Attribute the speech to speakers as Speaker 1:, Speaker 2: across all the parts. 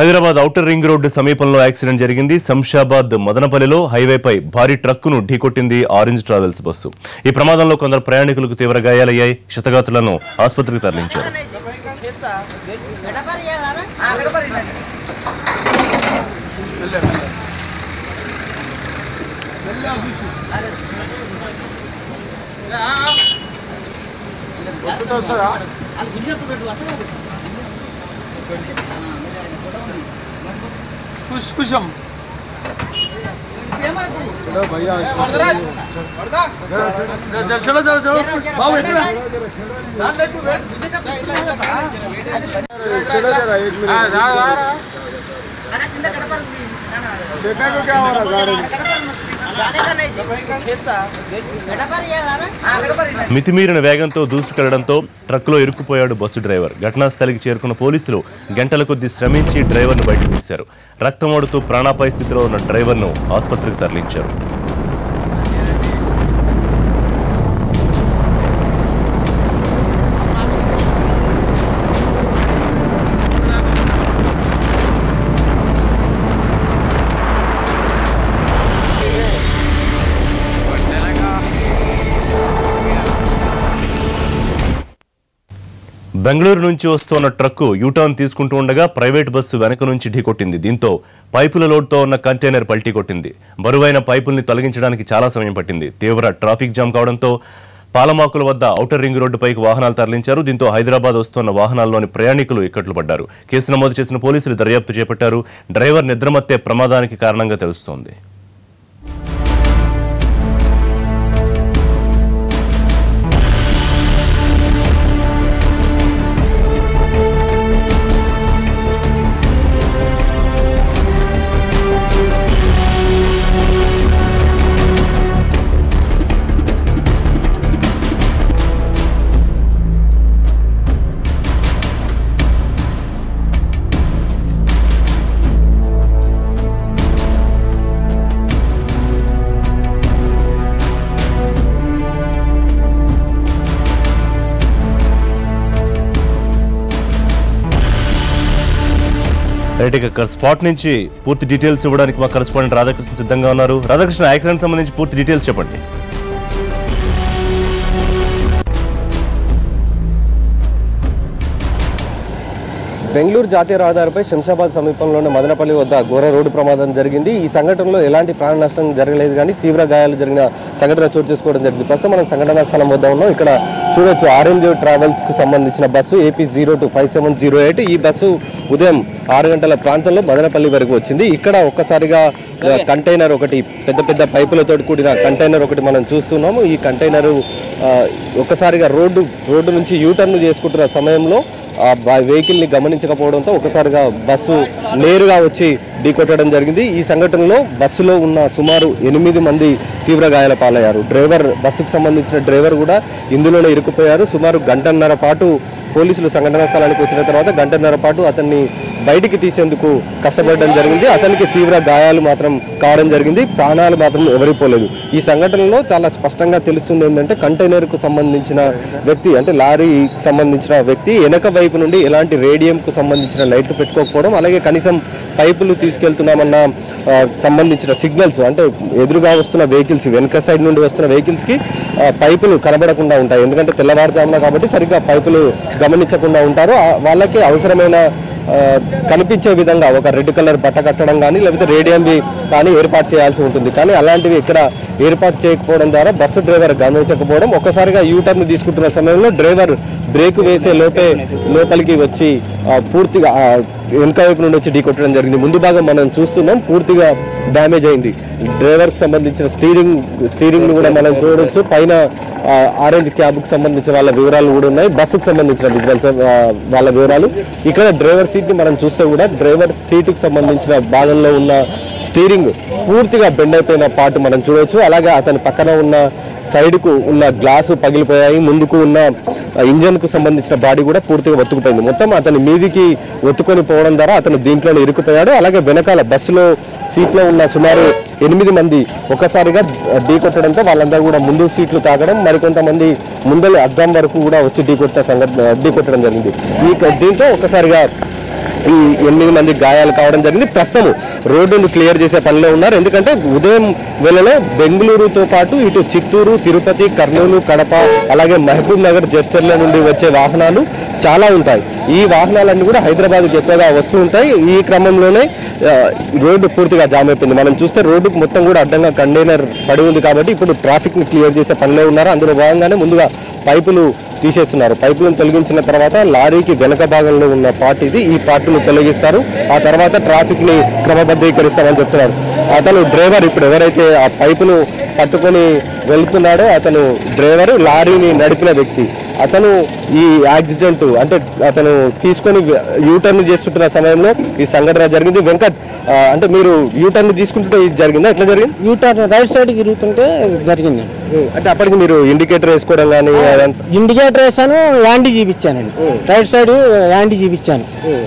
Speaker 1: Hyderabad outer ring road సమీపంలో accident జరిగింది. శంషాబాద్ మదనపల్లిలో హైవేపై భారీ ట్రక్కును ఢీకొట్టింది ఆరెంజ్ ట్రావెల్స్ బస్సు. ఈ ప్రమాదంలో కొందరు ప్రయాణికులకు తీవ్ర గాయాలయ్యాయి. క్షతగాతులను ఆసుపత్రికి తరలించారు.
Speaker 2: खुश खुशम
Speaker 3: चलो भैया
Speaker 2: चलो चलो चलो बाबू
Speaker 3: चलो जरा एक मिनट क्या हो रहा गाड़ी में
Speaker 1: మితిమీరిన వేగంతో దూసుకెళ్ళడంతో ట్రక్కులో ఇరుక్కుపోయాడు బస్సు డ్రైవర్. ఘటనాస్థలికి చేరుకున్న పోలీసులు గంటల కొద్దీ శ్రమించి డ్రైవర్ను బయటకు తీశారు. రక్తమోడుతూ ప్రాణాపాయ స్థితిలో ఉన్న డ్రైవర్ను ఆసుపత్రికి తరలించారు. బెంగళూరు నుంచి వస్తున్న ట్రక్కు యూటర్న్ తీసుకుంటూ ఉండగా ప్రైవేట్ బస్సు వెనక నుంచి ఢీకొట్టింది. దీంతో పైపుల లోడ్తో ఉన్న కంటైనర్ పల్టీ కొట్టింది. బరువైన పైపుల్ని తొలగించడానికి చాలా సమయం పట్టింది. తీవ్ర ట్రాఫిక్ జామ్ కావడంతో పాలమాకుల వద్ద ఔటర్ రింగ్ రోడ్డుపైకి వాహనాలు తరలించారు. దీంతో హైదరాబాద్ వస్తున్న వాహనాల్లోని ప్రయాణికులు ఇక్కట్లు పడ్డారు. కేసు నమోదు చేసిన పోలీసులు దర్యాప్తు చేపట్టారు. డ్రైవర్ నిద్రమత్తే ప్రమాదానికి కారణంగా తెలుస్తోంది. రైట్ స్పాట్ నుంచి పూర్తి డీటెయిల్స్ ఇవ్వడానికి మా కరెస్పాండెంట్ రాధాకృష్ణ సిద్ధంగా ఉన్నారు. రాధాకృష్ణ యాక్సిడెంట్ సంబంధించి పూర్తి డీటెయిల్స్ చెప్పండి.
Speaker 4: బెంగళూరు జాతీయ రహదారిపై శంషాబాద్ సమీపంలోని మదనపల్లి వద్ద ఘోర రోడ్డు ప్రమాదం జరిగింది. ఈ సంఘటనలో ఎలాంటి ప్రాణ నష్టం జరగలేదు కానీ తీవ్ర గాయాలు జరిగిన సంఘటన చోటు చేసుకోవడం జరిగింది. ప్రస్తుతం మనం సంఘటనా స్థలం వద్ద ఉన్నాం. ఇక్కడ చూడొచ్చు. ఆరెంజ్ ట్రావెల్స్కు సంబంధించిన bus AP zero two five seven zero eight. ఈ బస్సు ఉదయం ఆరు గంటల ప్రాంతంలో మదనపల్లి వరకు వచ్చింది. ఇక్కడ ఒక్కసారిగా కంటైనర్ ఒకటి పెద్ద పెద్ద పైపులతో కూడిన కంటైనర్ ఒకటి మనం చూస్తున్నాము. ఈ కంటైనర్ ఒక్కసారిగా రోడ్డు రోడ్డు నుంచి యూటర్న్ చేసుకుంటున్న సమయంలో ఆ బ- వెహికల్ని గమనించకపోవడంతో ఒకసారిగా బస్సు నేరుగా వచ్చి ఢీకొట్టడం జరిగింది. ఈ సంఘటనలో బస్సులో ఉన్న సుమారు ఎనిమిది మంది తీవ్ర గాయాల పాలయ్యారు. డ్రైవర్ బస్సుకు సంబంధించిన డ్రైవర్ కూడా ఇందులోనే ఇరుక్కుపోయారు. సుమారు గంటన్నర పాటు పోలీసులు సంఘటనా స్థలానికి వచ్చిన తర్వాత గంటన్నర పాటు అతన్ని బయటికి తీసేందుకు కష్టపడడం జరిగింది. అతనికి తీవ్ర గాయాలు మాత్రం కావడం జరిగింది. ప్రాణాలు మాత్రం ఎవరి పోలేదు ఈ సంఘటనలో చాలా స్పష్టంగా తెలుస్తుంది ఏంటంటే కంటైనర్కు సంబంధించిన వ్యక్తి అంటే లారీకి సంబంధించిన వ్యక్తి వెనక వైపు నుండి ఎలాంటి రేడియంకు సంబంధించిన లైట్లు పెట్టుకోకపోవడం అలాగే కనీసం పైపులు తీసుకెళ్తున్నామన్న సంబంధించిన సిగ్నల్స్ అంటే ఎదురుగా వస్తున్న వెహికల్స్ వెనుక సైడ్ నుండి వస్తున్న వెహికల్స్కి పైపులు కనబడకుండా ఉంటాయి. ఎందుకంటే తెల్లవారుజామున కాబట్టి సరిగ్గా పైపులు గమనించకుండా ఉంటారు. వాళ్ళకి అవసరమైన కనిపించే విధంగా ఒక రెడ్ కలర్ బట్ట కట్టడం కానీ లేకపోతే రేడియంవి కానీ ఏర్పాటు చేయాల్సి ఉంటుంది. కానీ అలాంటివి ఇక్కడ ఏర్పాటు చేయకపోవడం ద్వారా బస్సు డ్రైవర్ గమనించకపోవడం ఒక్కసారిగా యూటర్న్ తీసుకుంటున్న సమయంలో డ్రైవర్ బ్రేక్ వేసే లోపే లోపలికి వచ్చి పూర్తిగా వెనుక వెనక వైపు నుండి వచ్చి ఢీకొట్టడం జరిగింది. ముందు భాగం మనం చూస్తున్నాం పూర్తిగా డ్యామేజ్ అయింది. డ్రైవర్కి సంబంధించిన స్టీరింగ్ స్టీరింగ్ని కూడా మనం చూడొచ్చు. పైన ఆరెంజ్ క్యాబ్కి సంబంధించిన వాళ్ళ వివరాలు కూడా ఉన్నాయి. బస్సుకు సంబంధించిన విజువల్స్ వాళ్ళ వివరాలు. ఇక్కడ డ్రైవర్ సీట్ని మనం చూస్తే కూడా డ్రైవర్ సీటుకు సంబంధించిన భాగంలో ఉన్న స్టీరింగ్ పూర్తిగా బెండ్ అయిపోయిన పార్ట్ మనం చూడవచ్చు అలాగే అతని పక్కన ఉన్న సైడ్కు ఉన్న గ్లాసు పగిలిపోయాయి ముందుకు ఉన్న ఇంజన్కు సంబంధించిన బాడీ కూడా పూర్తిగా ఒత్తుకుపోయింది. మొత్తం అతని మీదికి ఒత్తుకొని పోవడం ద్వారా అతను దీంట్లోనే ఇరుక్కుపోయాడు. అలాగే వెనకాల బస్సులో సీట్లో ఉన్న సుమారు ఎనిమిది మంది ఒక్కసారిగా ఢీ కొట్టడంతో వాళ్ళందరూ కూడా ముందు సీట్లు తాగడం మరికొంతమంది ముందలి అద్దం వరకు కూడా వచ్చి ఢీ కొట్టిన సంఘటన ఢీ కొట్టడం జరిగింది. ఈ దీంతో ఒక్కసారిగా ఈ ఎనిమిది మంది గాయాలు కావడం జరిగింది. ప్రస్తుతం రోడ్డును క్లియర్ చేసే పనిలో ఉన్నారు. ఎందుకంటే ఉదయం వేళలో బెంగళూరుతో పాటు ఇటు చిత్తూరు తిరుపతి కర్నూలు కడప అలాగే మహబూబ్ నగర్ జడ్చర్ల నుండి వచ్చే వాహనాలు చాలా ఉంటాయి. ఈ వాహనాలన్నీ కూడా హైదరాబాద్కి ఎక్కువగా వస్తూ ఉంటాయి. ఈ క్రమంలోనే రోడ్డు పూర్తిగా జామ్ అయిపోయింది. మనం చూస్తే రోడ్డుకు మొత్తం కూడా అడ్డంగా కంటైనర్ పడి ఉంది కాబట్టి ఇప్పుడు ట్రాఫిక్ని క్లియర్ చేసే పనిలో ఉన్నారు. అందులో భాగంగానే ముందుగా పైపులు తీసేస్తున్నారు. పైపులను తొలగించిన తర్వాత లారీకి వెనక భాగంలో ఉన్న పార్ట్ ఇది. ఈ పార్ట్ను తొలగిస్తారు. ఆ తర్వాత ట్రాఫిక్ని క్రమబద్ధీకరిస్తామని చెప్తున్నారు. అతను డ్రైవర్ ఇప్పుడు ఎవరైతే ఆ పైపును పట్టుకొని వెళ్తున్నాడో అతను డ్రైవర్ లారీని నడిపిన వ్యక్తి. అతను ఈ యాక్సిడెంట్ అంటే అతను తీసుకొని యూటర్న్ చేస్తుంటున్న సమయంలో ఈ సంఘటన జరిగింది. వెంకట్ అంటే మీరు యూటర్న్ తీసుకుంటుంటే ఇది జరిగిందా? ఎట్లా జరిగింది?
Speaker 5: యూటర్న్ రైట్ సైడ్ తిరుగుతుంటే జరిగింది.
Speaker 4: అంటే అప్పటికి మీరు ఇండికేటర్ వేసుకోవడం కానీ
Speaker 5: ఇండికేటర్ వేసాను యాంటీ చూపించానండి. రైట్ సైడ్ యాంటీ చూపించాను.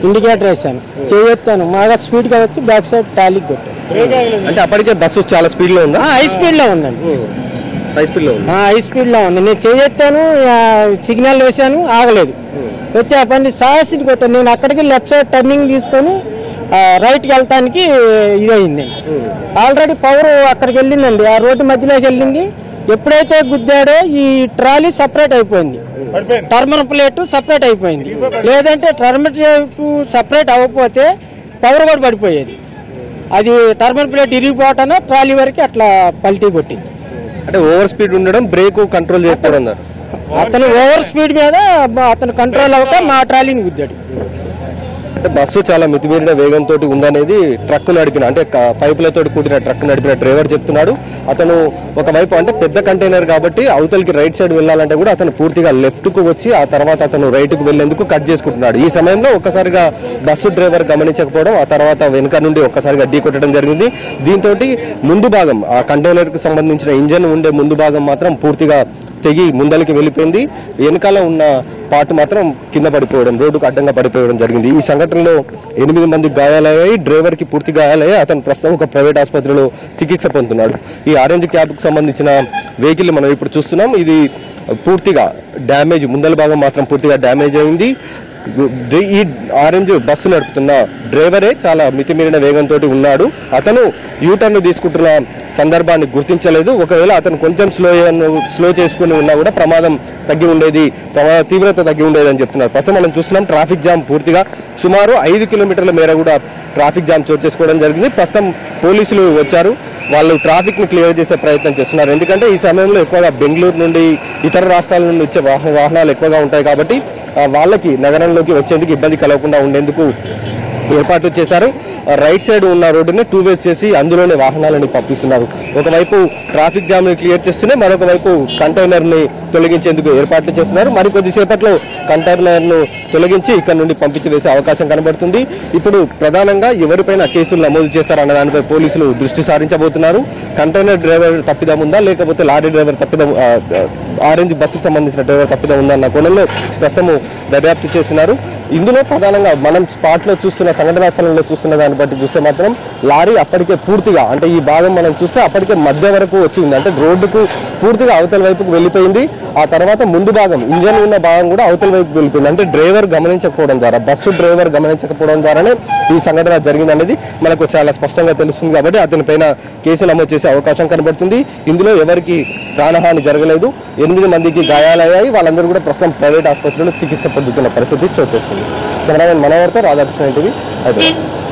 Speaker 5: ఇండికేటర్ వేసాను. చేయొత్తాను బాగా స్పీడ్గా వచ్చి బ్యాక్ సైడ్ టాలీకి కొట్టాను.
Speaker 4: అంటే అప్పటికే బస్సు చాలా స్పీడ్లో ఉందా
Speaker 5: హై స్పీడ్లో ఉందండి
Speaker 4: హై స్పీడ్లో ఉంది.
Speaker 5: హై స్పీడ్లో ఉంది. నేను చేయొత్తాను సిగ్నల్ వేసాను ఆగలేదు. వచ్చి ఆ పని సాహసిని కొట్టాను నేను అక్కడికి లెఫ్ట్ సైడ్ టర్నింగ్ తీసుకొని రైట్కి వెళ్తానికి ఇదయిందండి ఆల్రెడీ పవర్ అక్కడికి వెళ్ళిందండి. ఆ రోడ్డు మధ్యలోకి వెళ్ళింది. ఎప్పుడైతే గుద్దాడో ఈ ట్రాలీ సపరేట్ అయిపోయింది. టర్మర్ ప్లేట్ సపరేట్ అయిపోయింది. లేదంటే టర్మర్ ప్లేట్ సపరేట్ అవ్వకపోతే పవర్ కూడా పడిపోయేది. అది టర్మర్ ప్లేట్ ఇరిగిపోవటాన ట్రాలీ వరకు అట్లా పల్టీ కొట్టింది.
Speaker 4: అంటే ఓవర్ స్పీడ్ ఉండడం బ్రేక్ కంట్రోల్ చేయకపోవడం
Speaker 5: అతను ఓవర్ స్పీడ్ మీద అతను కంట్రోల్ అవ్వక మా ట్రాలీని గుద్దాడు.
Speaker 4: అంటే బస్సు చాలా మితిమీరిన వేగంతో ఉందనేది ట్రక్ నడిపిన అంటే పైపులతో కూడిన ట్రక్ నడిపిన డ్రైవర్ చెప్తున్నాడు. అతను ఒకవైపు అంటే పెద్ద కంటైనర్ కాబట్టి అవతలికి రైట్ సైడ్ వెళ్ళాలంటే కూడా అతను పూర్తిగా లెఫ్ట్కు వచ్చి ఆ తర్వాత అతను రైట్కు వెళ్ళేందుకు కట్ చేసుకుంటున్నాడు. ఈ సమయంలో ఒక్కసారిగా బస్సు డ్రైవర్ గమనించకపోవడం ఆ తర్వాత వెనుక నుండి ఒక్కసారిగా ఢీ కొట్టడం జరిగింది. దీంతో ముందు భాగం ఆ కంటైనర్కు సంబంధించిన ఇంజన్ ఉండే ముందు భాగం మాత్రం పూర్తిగా తెగి ముందలకి వెళ్ళిపోయింది. వెనకాల ఉన్న పార్ట్ మాత్రం కింద పడిపోవడం రోడ్డుకు అడ్డంగా పడిపోవడం జరిగింది. ఈ సంఘటనలో ఎనిమిది మంది గాయాలయ్యాయి. డ్రైవర్కి పూర్తి గాయాలయ్యాయి. అతను ప్రస్తుతం ఒక ప్రైవేట్ ఆసుపత్రిలో చికిత్స పొందుతున్నాడు. ఈ ఆరెంజ్ క్యాబ్కు సంబంధించిన వెహికల్ మనం ఇప్పుడు చూస్తున్నాం. ఇది పూర్తిగా డ్యామేజ్ ముందల భాగం మాత్రం పూర్తిగా డ్యామేజ్ అయింది. ఈ ఆరెంజ్ బస్సు నడుపుతున్న డ్రైవరే చాలా మితిమీరిన వేగంతో ఉన్నాడు. అతను యూటర్న్ తీసుకుంటున్న సందర్భాన్ని గుర్తించలేదు. ఒకవేళ అతను కొంచెం స్లో స్లో చేసుకుని ఉన్నా కూడా ప్రమాదం తగ్గి ఉండేది ప్రమాద తీవ్రత తగ్గి ఉండేది అని చెప్తున్నారు. ప్రస్తుతం మనం చూస్తున్నాం ట్రాఫిక్ జామ్ పూర్తిగా సుమారు ఐదు కిలోమీటర్ల మేర కూడా ట్రాఫిక్ జామ్ చోటు చేసుకోవడం జరిగింది. ప్రస్తుతం పోలీసులు వచ్చారు. వాళ్ళు ట్రాఫిక్ని క్లియర్ చేసే ప్రయత్నం చేస్తున్నారు. ఎందుకంటే ఈ సమయంలో ఎక్కువగా బెంగళూరు నుండి ఇతర రాష్ట్రాల నుండి వచ్చే వాహనాలు ఎక్కువగా ఉంటాయి కాబట్టి వాళ్ళకి నగరంలోకి వచ్చేందుకు ఇబ్బంది కలగకుండా ఉండేందుకు ఏర్పాట్లు చేశారు. రైట్ సైడ్ ఉన్న రోడ్డుని టూ వేస్ చేసి అందులోనే వాహనాలను పంపిస్తున్నారు. ఒకవైపు ట్రాఫిక్ జామ్ని క్లియర్ చేస్తూనే మరొక వైపు కంటైనర్ని తొలగించేందుకు ఏర్పాట్లు చేస్తున్నారు. మరి కొద్దిసేపట్లో కంటైనర్ను తొలగించి ఇక్కడ నుండి పంపించి వేసే అవకాశం కనబడుతుంది. ఇప్పుడు ప్రధానంగా ఎవరిపైన కేసులు నమోదు చేశారన్న దానిపై పోలీసులు దృష్టి సారించబోతున్నారు. కంటైనర్ డ్రైవర్ తప్పిదం ఉందా? లేకపోతే లారీ డ్రైవర్ తప్పిదం ఆరెంజ్ బస్సుకు సంబంధించిన డ్రైవర్ తప్పిదం ఉందన్న కోణంలో ప్రస్తుతం దర్యాప్తు చేస్తున్నారు. ఇందులో ప్రధానంగా మనం స్పాట్లో చూస్తున్న సంఘటనా స్థలంలో చూస్తున్న దాన్ని బట్టి చూస్తే మాత్రం లారీ అప్పటికే పూర్తిగా అంటే ఈ భాగం మనం చూస్తే అప్పటికే మధ్య వరకు వచ్చింది అంటే రోడ్డుకు పూర్తిగా అవతల వైపుకు వెళ్ళిపోయింది. ఆ తర్వాత ముందు భాగం ఇంజన్ ఉన్న భాగం కూడా అవతల వైపు వెళ్ళిపోయింది. అంటే డ్రైవర్ గమనించకపోవడం ద్వారా బస్సు డ్రైవర్ గమనించకపోవడం ద్వారానే ఈ సంఘటన జరిగింది అనేది మనకు చాలా స్పష్టంగా తెలుస్తుంది కాబట్టి అతని పైన కేసు నమోదు చేసే అవకాశం కనబడుతుంది. ఇందులో ఎవరికి ప్రాణహాని జరగలేదు. ఎనిమిది మందికి గాయాలయ్యాయి. వాళ్ళందరూ కూడా ప్రస్తుతం ప్రైవేట్ ఆసుపత్రిలో చికిత్స పొందుతున్న పరిస్థితి చోటు చేసుకుంది. కెమెరామెన్ మనోహర్తో రాధాకృష్ణ టీవీ హైదరాబాద్.